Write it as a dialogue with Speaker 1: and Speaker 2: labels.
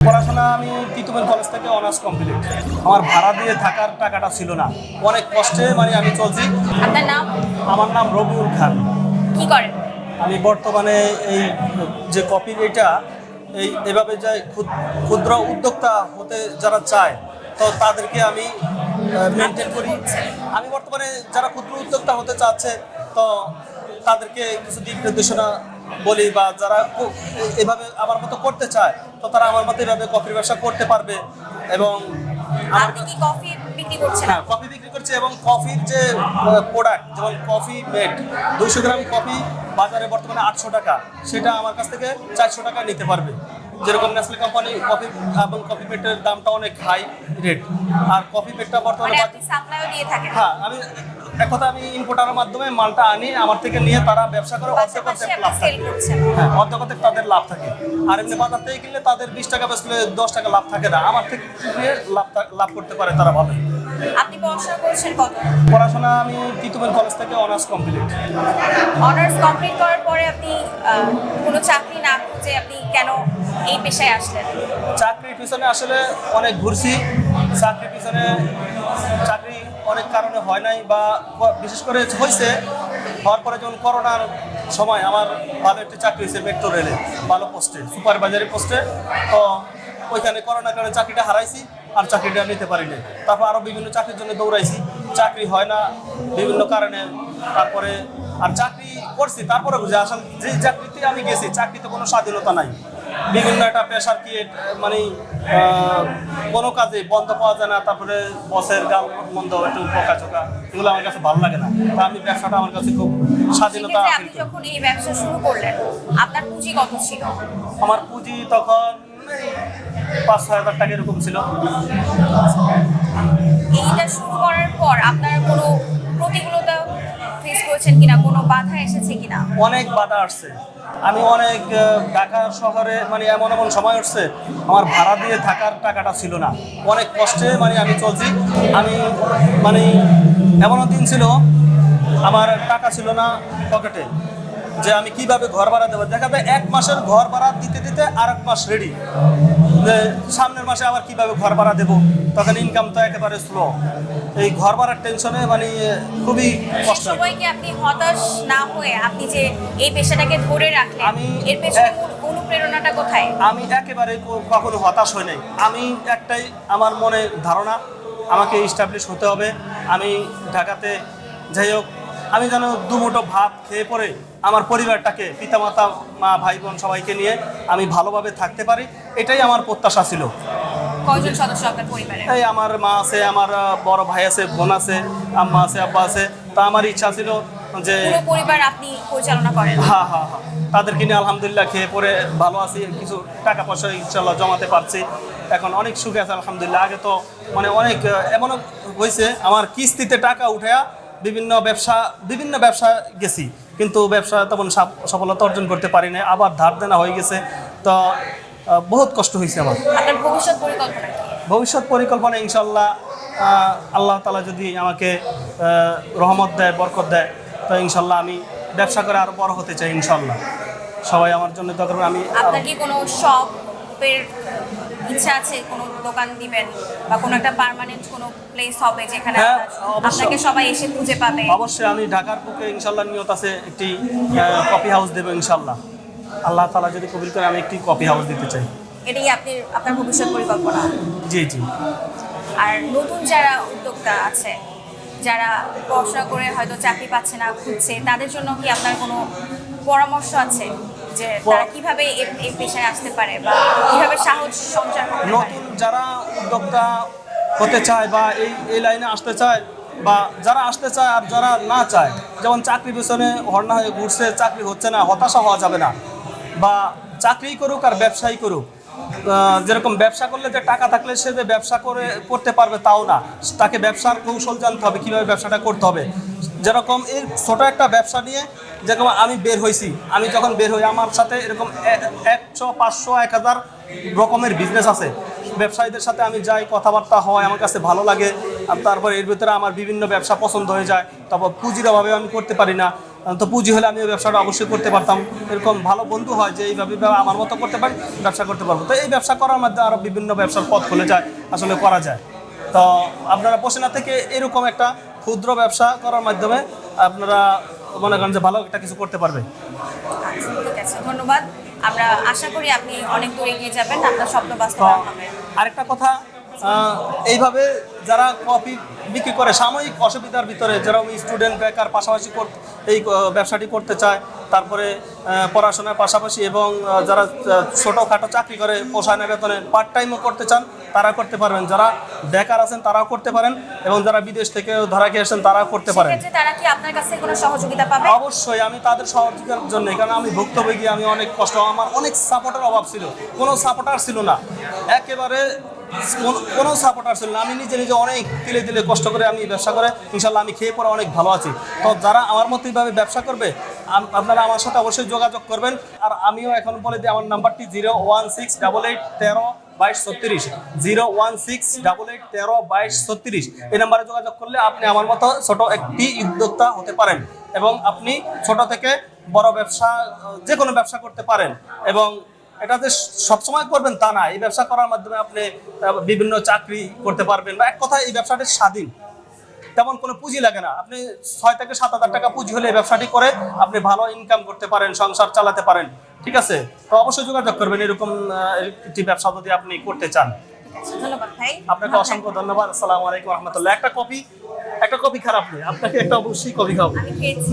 Speaker 1: পড়াশোনা আমি তিতুমের কলেজ থেকে অনার্স কমপ্লিট আমার ভাড়া দিয়ে থাকার টাকাটা ছিল না। অনেক কষ্টে মানে আমি চলছি।
Speaker 2: আপনার নাম?
Speaker 1: আমার নাম রবিউল খান।
Speaker 2: কি করেন?
Speaker 1: আমি বর্তমানে এই যে কপির এটা এই এভাবে যে ক্ষুদ্র উদ্যোক্তা হতে যারা চায় তো তাদেরকে আমি মেনটেন করি। আমি বর্তমানে যারা ক্ষুদ্র উদ্যোক্তা হতে চাচ্ছে তো তাদেরকে কিছু দিক নির্দেশনা বলি বা যারা এভাবে আমার মতো করতে চায় তো তারা আমার মতো এভাবে কফির ব্যবসা করতে পারবে এবং
Speaker 2: কফি বিক্রি করছেন?
Speaker 1: হ্যাঁ কফি বিক্রি করছে এবং কফির যে প্রোডাক্ট যেমন কফি মেড দুইশো গ্রাম কফি বাজারে বর্তমানে আটশো টাকা সেটা আমার কাছ থেকে চারশো টাকা নিতে পারবে। যেরকম নেসলে কোম্পানি কফি এবং কফি মেটের দামটা অনেক হাই রেট আর কফি মেটটা বর্তমানে
Speaker 2: মানে
Speaker 1: হ্যাঁ আমি এক কথা আমি ইম্পোর্টারের মাধ্যমে মালটা আনি আমার থেকে নিয়ে তারা ব্যবসা করে অর্ধেক অর্ধেক লাভ থাকে। হ্যাঁ অর্ধেক অর্ধেক তাদের লাভ থাকে। আর এমনি বাজার থেকে কিনলে তাদের বিশ টাকা বেচলে দশ টাকা লাভ থাকে না। আমার থেকে নিয়ে লাভ লাভ করতে পারে তারা ভাবে।
Speaker 2: আপনি পড়াশোনা করেছেন কত?
Speaker 1: পড়াশোনা আমি তিতুমের কলেজ থেকে অনার্স কমপ্লিট
Speaker 2: অনার্স কমপ্লিট করার পরে আপনি কোনো চাকরি না খুঁজে আপনি কেন এই পেশায় আসলেন?
Speaker 1: চাকরির পিছনে আসলে অনেক ঘুরছি। চাকরির পিছনে চাকরি অনেক কারণে হয় নাই বা বিশেষ করে হয়েছে হওয়ার পরে যখন করোনার সময় আমার ভালো একটি চাকরি হয়েছে মেট্রো রেলে, ভালো পোস্টে, সুপারভাইজারি পোস্টে। তো ওইখানে করোনার কারণে চাকরিটা হারাইছি আর চাকরিটা নিতে পারিনি। তারপর আরও বিভিন্ন চাকরির জন্য দৌড়াইছি। চাকরি হয় না বিভিন্ন কারণে, তারপরে আর চাকরি করছি, তারপরে বুঝে আসলে যে চাকরিতে আমি গেছি, চাকরিতে কোনো স্বাধীনতা নাই। বিভিন্ন একটা প্রেশার ক্রিয়েট মানে কোনো কাজে বন্ধ পাওয়া যায় না। তারপরে বসের গাল মন্দ একটু বকা চোকা এগুলো আমার কাছে ভালো লাগে না। তা আমি ব্যবসাটা আমার কাছে খুব স্বাধীনতা
Speaker 2: আপনি যখন এই ব্যবসা শুরু করলেন আপনার পুঁজি কত ছিল?
Speaker 1: আমার পুঁজি তখন পাঁচ ছয় হাজার টাকা এরকম ছিল।
Speaker 2: এইটা শুরু করার পর আপনার কোনো করেছেন কিনা, কোনো বাধা এসেছে কিনা?
Speaker 1: অনেক বাধা আসছে। আমি অনেক ঢাকা শহরে মানে এমন এমন সময় উঠছে, আমার ভাড়া দিয়ে থাকার টাকাটা ছিল না। অনেক কষ্টে মানে আমি চলছি। আমি মানে এমনও দিন ছিল, আমার টাকা ছিল না পকেটে। যে আমি কীভাবে ঘর ভাড়া দেবো? দেখা যায় এক মাসের ঘর ভাড়া দিতে দিতে আর এক মাস রেডি সামনের মাসে আবার কীভাবে ঘর ভাড়া দেবো? তখন ইনকাম তো একেবারে স্লো এই ঘর ভাড়ার টেনশনে মানে খুবই কষ্ট।
Speaker 2: সবাইকে আপনি হতাশ না হয়ে আপনি যে এই পেশাটাকে ধরে রাখলেন
Speaker 1: আমি
Speaker 2: এর পেছনে অনুপ্রেরণাটা কোথায়?
Speaker 1: আমি একেবারে কখনো হতাশ হই নাই। আমি একটাই আমার মনে ধারণা আমাকে ইস্টাবলিশ হতে হবে। আমি ঢাকাতে যাই হোক আমি যেন দুমুঠো ভাত খেয়ে পরে আমার পরিবারটাকে পিতামাতা মা ভাই বোন সবাইকে নিয়ে আমি ভালোভাবে থাকতে পারি এটাই আমার প্রত্যাশা ছিল।
Speaker 2: কয়জন সদস্য আপনার পরিবারে
Speaker 1: এই আমার মা আছে আমার বড় ভাই আছে বোন আছে আম্মা আছে আব্বা আছে তা আমার ইচ্ছা ছিল যে
Speaker 2: পরিবার আপনি পরিচালনা করেন।
Speaker 1: হ্যাঁ হ্যাঁ হ্যাঁ তাদেরকে নিয়ে আলহামদুলিল্লাহ খেয়ে পরে ভালো আছি কিছু টাকা পয়সা ইনশাল্লাহ জমাতে পারছি। এখন অনেক সুখে আছে আলহামদুলিল্লাহ। আগে তো মানে অনেক আহ, এমনও হয়েছে আমার কিস্তিতে টাকা উঠে বিভিন্ন ব্যবসা বিভিন্ন ব্যবসা গেছি। কিন্তু ব্যবসা তেমন সাফ- সফলতা অর্জন করতে পারি না আবার ধার দেনা হয়ে গেছে। তো বহুত কষ্ট হয়েছে আমার।
Speaker 2: ভবিষ্যৎ পরিকল্পনা
Speaker 1: ভবিষ্যৎ পরিকল্পনা ইনশাল্লাহ আল্লাহ তালা যদি আমাকে রহমত দেয় বরকত দেয় তো ইনশাল্লাহ আমি ব্যবসা করে আরও বড় হতে চাই ইনশাল্লাহ সবাই আমার জন্য দরকার আমি
Speaker 2: আপনার কি কোনো শপের ইচ্ছা আছে কোনো দোকান দিবেন বা কোনো একটা পার্মানেন্ট কোনো প্লেস হবে যেখানে
Speaker 1: হ্যাঁ, অবশ্যই।
Speaker 2: আপনাকে সবাই এসে খুঁজে পাবে।
Speaker 1: অবশ্যই আমি ঢাকার বুকে ইনশাল্লাহ নিয়ত আছে একটি কফি হাউস দেবো ইনশাল্লাহ। আল্লাহ তালা যদি কবিল করে আমি একটি কফি হাউস দিতে চাই।
Speaker 2: এটাই আপনি আপনার ভবিষ্যৎ পরিকল্পনা।
Speaker 1: জি জি।
Speaker 2: আর নতুন যারা উদ্যোক্তা আছে যারা পড়াশোনা করে হয়তো চাকরি পাচ্ছে না খুঁজছে তাদের জন্য কি আপনার কোনো পরামর্শ আছে? যে তারা কীভাবে এই পেশায় আসতে পারে বা কীভাবে সাহস সঞ্চার করতে পারে?
Speaker 1: নতুন যারা উদ্যোক্তা হতে চায় বা এই এই লাইনে আসতে চায় বা যারা আসতে চায় আর যারা না চায় যেমন চাকরি পেছনে হর্না হয়ে ঘুরছে চাকরি হচ্ছে না হতাশা হওয়া যাবে না। বা চাকরি করুক আর ব্যবসায়ী করুক যেরকম ব্যবসা করলে যে টাকা থাকলে সে যে ব্যবসা করে করতে পারবে তাও না। তাকে ব্যবসার কৌশল জানতে হবে কীভাবে ব্যবসাটা করতে হবে। যেরকম এই ছোট একটা ব্যবসা নিয়ে যেরকম আমি বের হয়েছি আমি যখন বের হই, আমার সাথে এরকম একশো, পাঁচশো, এক হাজার রকমের বিজনেস আছে। ব্যবসায়ীদের সাথে আমি যাই, কথাবার্তা হয়, আমার কাছে ভালো লাগে তারপর এর ভিতরে আমার বিভিন্ন ব্যবসা পছন্দ হয়ে যায়। তারপর পুঁজির অভাবে আমি করতে পারি না। তো পুঁজি হলে আমি ওই ব্যবসাটা অবশ্যই করতে পারতাম। এরকম ভালো বন্ধু হয় যে এইভাবে আমার মতো করতে পারি, ব্যবসা করতে পারব। তো এই ব্যবসা করার মাধ্যমে আরও বিভিন্ন ব্যবসার পথ খুলে যায়, আসলে করা যায়। তো আপনারা বসে থেকে এরকম একটা ক্ষুদ্র ব্যবসা করার মাধ্যমে আপনারা মনে করেন যে ভালো একটা কিছু করতে পারবে।
Speaker 2: আচ্ছা, ঠিক আছে ধন্যবাদ। আমরা আশা করি আপনি অনেক দূর এগিয়ে যাবেন আপনার স্বপ্ন বাস্তবায়ন হবে।
Speaker 1: আরেকটা কথা এইভাবে যারা কপি বিক্রি করে সাময়িক অসুবিধার ভিতরে যারা স্টুডেন্ট বেকার পাশাপাশি এই ব্যবসাটি করতে চায় তারপরে পড়াশোনার পাশাপাশি এবং যারা ছোটোখাটো চাকরি করে পোষায় না বেতনে পার্ট টাইমও করতে চান তারা করতে পারবেন। যারা বেকার আছেন তারাও করতে পারেন এবং যারা বিদেশ থেকে ধরা খেয়ে আসেন তারাও করতে পারেন।
Speaker 2: তারা কি আপনার কাছে কোনো সহযোগিতা পাবে?
Speaker 1: অবশ্যই আমি তাদের সহযোগিতার জন্য কারণ আমি ভুক্তভোগী আমি অনেক কষ্ট আমার অনেক সাপোর্টের অভাব ছিল। কোনো সাপোর্টার ছিল না। একেবারে কোনো- কোনো সাপোর্টার ছিল না। আমি নিজে নিজে অনেক তিলে তিলে কষ্ট করে আমি ব্যবসা করে ইনশাল্লাহ আমি খেয়ে পরে অনেক ভালো আছি। তো যারা আমার মতো এইভাবে ব্যবসা করবে আপনারা আমার সাথে অবশ্যই যোগাযোগ করবেন। আর আমিও এখন বলে দিই আমার নাম্বারটি zero one six double eight তেরো বাইশ ছত্রিশ, zero one six, double eight, তেরো, বাইশ ছত্রিশ। এই নাম্বারে যোগাযোগ করলে আপনি আমার মতো ছোট একটি উদ্যোক্তা হতে পারেন এবং আপনি ছোট থেকে বড় ব্যবসা, যে কোনো ব্যবসা করতে পারেন এবং এটা যে সবসময় করবেন তা না। এই ব্যবসা করার মাধ্যমে আপনি বিভিন্ন চাকরি করতে পারবেন বা এক কথায় এই ব্যবসাটা স্বাধীন। তেমন কোনো পুঁজি লাগে না। আপনি ছয় থেকে সাত হাজার টাকা পুঁজি হলে ব্যবসাটি করে আপনি ভালো ইনকাম করতে পারেন সংসার চালাতে পারেন। ঠিক আছে? তো অবশ্যই যোগাযোগ করবেন এরকম একটি ব্যবসা যদি আপনি করতে চান। আপনাকে অসংখ্য ধন্যবাদ। আসসালামু আলাইকুম রহমতুল্লাহ। একটা কপি একটা কপি খারাপ নেই। আপনাকে একটা অবশ্যই কপি
Speaker 2: খেয়েছি।